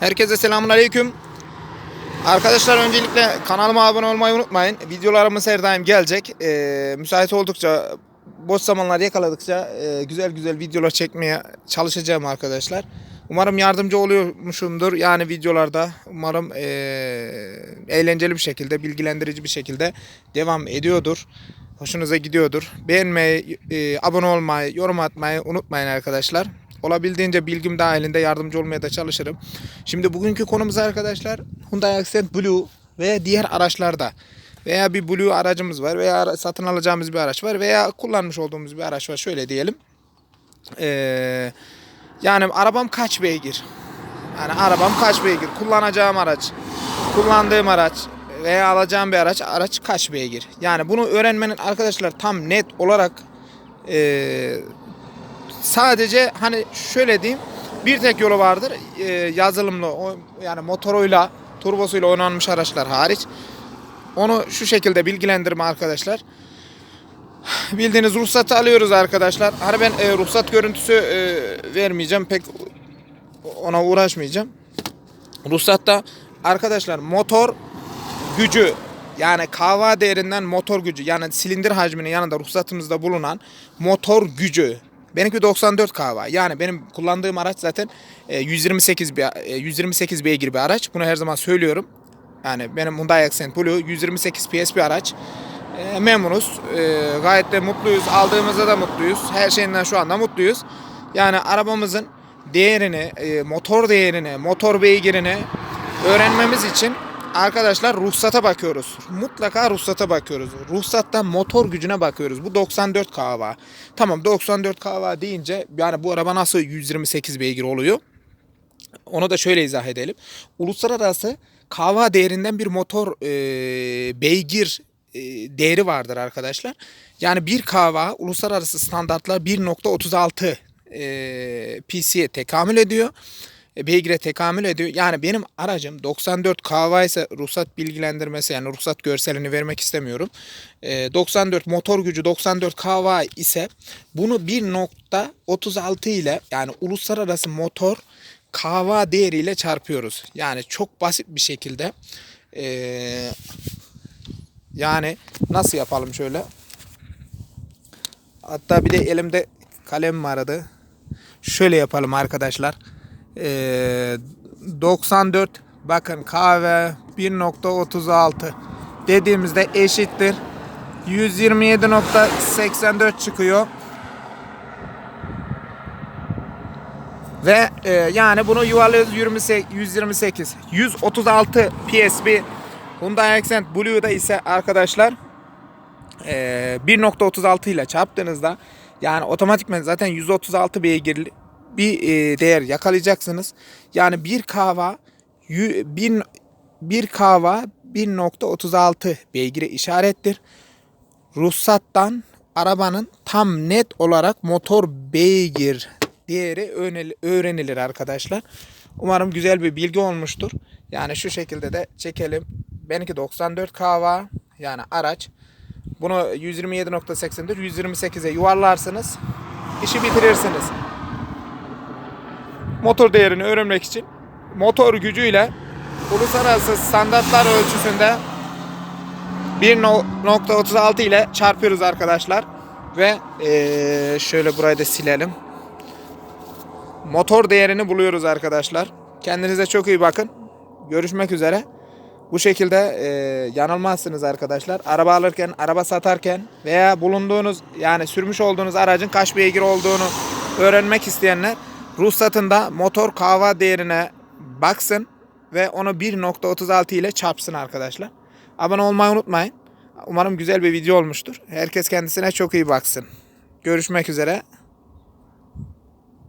Herkese selamun aleyküm. Arkadaşlar öncelikle kanalıma abone olmayı unutmayın. Videolarımız her daim gelecek. Ee, müsait oldukça, boş zamanlar yakaladıkça e, güzel güzel videolar çekmeye çalışacağım arkadaşlar. Umarım yardımcı oluyormuşumdur. Yani videolarda umarım e, eğlenceli bir şekilde, bilgilendirici bir şekilde devam ediyordur. Hoşunuza gidiyordur. Beğenmeyi, e, abone olmayı, yorum atmayı unutmayın arkadaşlar. Olabildiğince bilgim dahilinde yardımcı olmaya da çalışırım. Şimdi bugünkü konumuz arkadaşlar Hyundai Accent Blue ve diğer araçlarda veya bir Blue aracımız var veya satın alacağımız bir araç var veya kullanmış olduğumuz bir araç var şöyle diyelim. Ee, yani arabam kaç beygir? Yani arabam kaç beygir? Kullanacağım araç, kullandığım araç veya alacağım bir araç, araç kaç beygir? Yani bunu öğrenmenin arkadaşlar tam net olarak ee, sadece hani şöyle diyeyim bir tek yolu vardır ee, yazılımlı o, yani motoruyla turbosuyla oynanmış araçlar hariç. Onu şu şekilde bilgilendirme arkadaşlar. Bildiğiniz ruhsatı alıyoruz arkadaşlar. Hani ben e, ruhsat görüntüsü e, vermeyeceğim. Pek ona uğraşmayacağım. Ruhsatta arkadaşlar motor gücü yani KV değerinden motor gücü yani silindir hacminin yanında ruhsatımızda bulunan motor gücü benimki 94 kW. Yani benim kullandığım araç zaten e, 128 bir e, 128 beygir bir araç. Bunu her zaman söylüyorum. Yani benim Hyundai Accent Blue 128 PS bir araç. E, memnunuz. E, gayet de mutluyuz. Aldığımızda da mutluyuz. Her şeyinden şu anda mutluyuz. Yani arabamızın değerini, e, motor değerini, motor beygirini öğrenmemiz için arkadaşlar ruhsata bakıyoruz. Mutlaka ruhsata bakıyoruz. Ruhsatta motor gücüne bakıyoruz. Bu 94 kW. Tamam 94 kW deyince yani bu araba nasıl 128 beygir oluyor? Onu da şöyle izah edelim. Uluslararası kava değerinden bir motor e, beygir e, değeri vardır arkadaşlar. Yani bir kava uluslararası standartlar 1.36 e, PC'ye tekamül ediyor. E, beygire tekamül ediyor. Yani benim aracım 94 kava ise ruhsat bilgilendirmesi yani ruhsat görselini vermek istemiyorum. E, 94 motor gücü 94 kava ise bunu 1.36 ile yani uluslararası motor kava değeriyle çarpıyoruz. Yani çok basit bir şekilde eee, yani nasıl yapalım şöyle. Hatta bir de elimde kalem vardı. Şöyle yapalım arkadaşlar. Eee 94 bakın kahve 1.36 dediğimizde eşittir 127.84 çıkıyor. Ve e, yani bunu yuvarlıyoruz 28, 128. 136 PS bir Hyundai Accent Blue'da ise arkadaşlar e, 1.36 ile çarptığınızda yani otomatikman zaten 136 beygirli bir e, değer yakalayacaksınız. Yani bir kava 1 bir kava 1.36 beygire işarettir. Ruhsattan arabanın tam net olarak motor beygir değeri öğrenil- öğrenilir arkadaşlar. Umarım güzel bir bilgi olmuştur. Yani şu şekilde de çekelim. Benimki 94 kW yani araç. Bunu 127.84 128'e yuvarlarsınız. işi bitirirsiniz. Motor değerini öğrenmek için motor gücüyle uluslararası standartlar ölçüsünde 1.36 ile çarpıyoruz arkadaşlar. Ve eee, şöyle burayı da silelim. Motor değerini buluyoruz arkadaşlar. Kendinize çok iyi bakın. Görüşmek üzere. Bu şekilde eee, yanılmazsınız arkadaşlar. Araba alırken, araba satarken veya bulunduğunuz yani sürmüş olduğunuz aracın kaç beygir olduğunu öğrenmek isteyenler ruhsatında motor kava değerine baksın ve onu 1.36 ile çarpsın arkadaşlar. Abone olmayı unutmayın. Umarım güzel bir video olmuştur. Herkes kendisine çok iyi baksın. Görüşmek üzere.